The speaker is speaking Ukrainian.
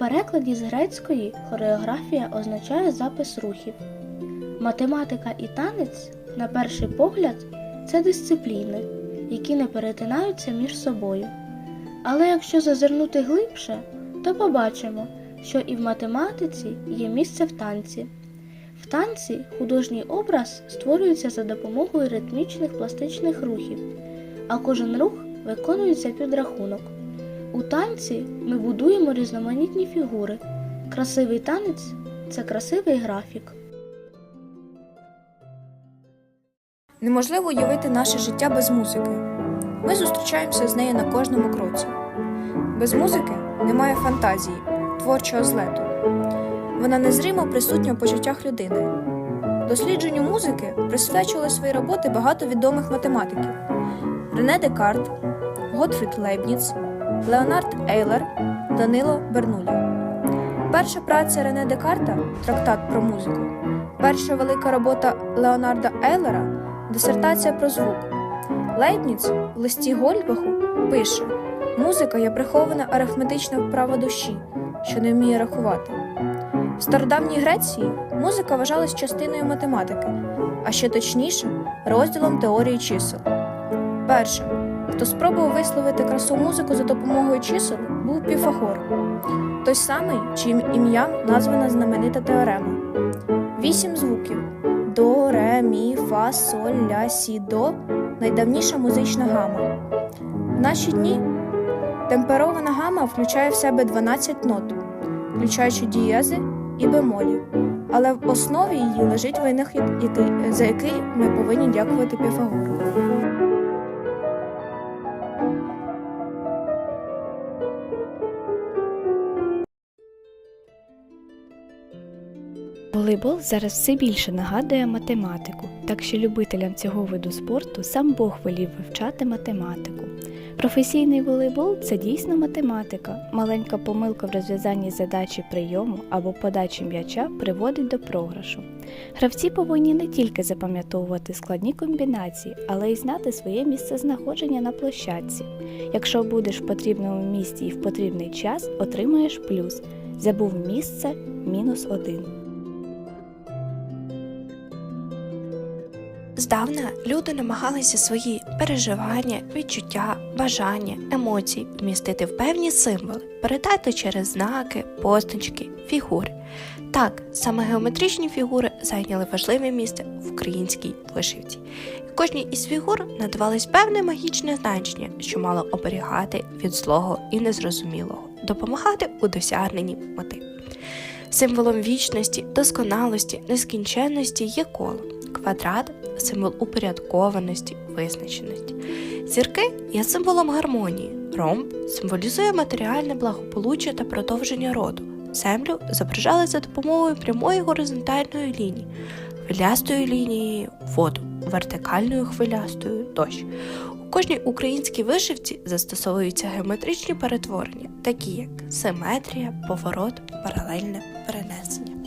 перекладі з грецької хореографія означає запис рухів. Математика і танець, на перший погляд, це дисципліни, які не перетинаються між собою. Але якщо зазирнути глибше, то побачимо, що і в математиці є місце в танці. В танці художній образ створюється за допомогою ритмічних пластичних рухів, а кожен рух виконується під рахунок. У танці ми будуємо різноманітні фігури. Красивий танець це красивий графік. Неможливо уявити наше життя без музики. Ми зустрічаємося з нею на кожному кроці. Без музики немає фантазії, творчого злету. Вона незримо присутня в почуттях людини. Дослідженню музики присвячували свої роботи багато відомих математиків: Рене Декарт, Готфрід Лейбніц, Леонард Ейлер, Данило Бернулі. Перша праця Рене Декарта Трактат про музику. Перша велика робота Леонарда Ейлера Дисертація про звук. Лейбніц в листі Гольдбаху пише: Музика є прихована арифметична вправа душі, що не вміє рахувати. В стародавній Греції музика вважалась частиною математики, а ще точніше розділом теорії чисел. Першим, хто спробував висловити красу музику за допомогою чисел, був Піфагор, той самий, чиїм ім'ям названа знаменита теорема. Вісім звуків до, ре, мі, фа, соль, ля, сі, до найдавніша музична гама. В наші дні темперована гама включає в себе 12 нот, включаючи дієзи і бемолі. Але в основі її лежить винахід, за який ми повинні дякувати Піфагору. Волейбол зараз все більше нагадує математику, так що любителям цього виду спорту сам Бог волів вивчати математику. Професійний волейбол це дійсно математика. Маленька помилка в розв'язанні задачі прийому або подачі м'яча приводить до програшу. Гравці повинні не тільки запам'ятовувати складні комбінації, але й знати своє місце знаходження на площадці. Якщо будеш в потрібному місці і в потрібний час, отримаєш плюс. Забув місце мінус один. Здавна люди намагалися свої переживання, відчуття, бажання, емоції вмістити в певні символи, передати через знаки, позначки, фігури. Так, саме геометричні фігури зайняли важливе місце в українській вишивці. Кожній із фігур надавалось певне магічне значення, що мало оберігати від злого і незрозумілого, допомагати у досягненні мети. Символом вічності, досконалості, нескінченності є коло, квадрат символ упорядкованості, визначеності. Зірки є символом гармонії, ромб символізує матеріальне благополуччя та продовження роду. Землю зображали за допомогою прямої горизонтальної лінії, хвилястою лінією воду, вертикальною хвилястою тощо. У кожній українській вишивці застосовуються геометричні перетворення, такі як симетрія, поворот, паралельне перенесення.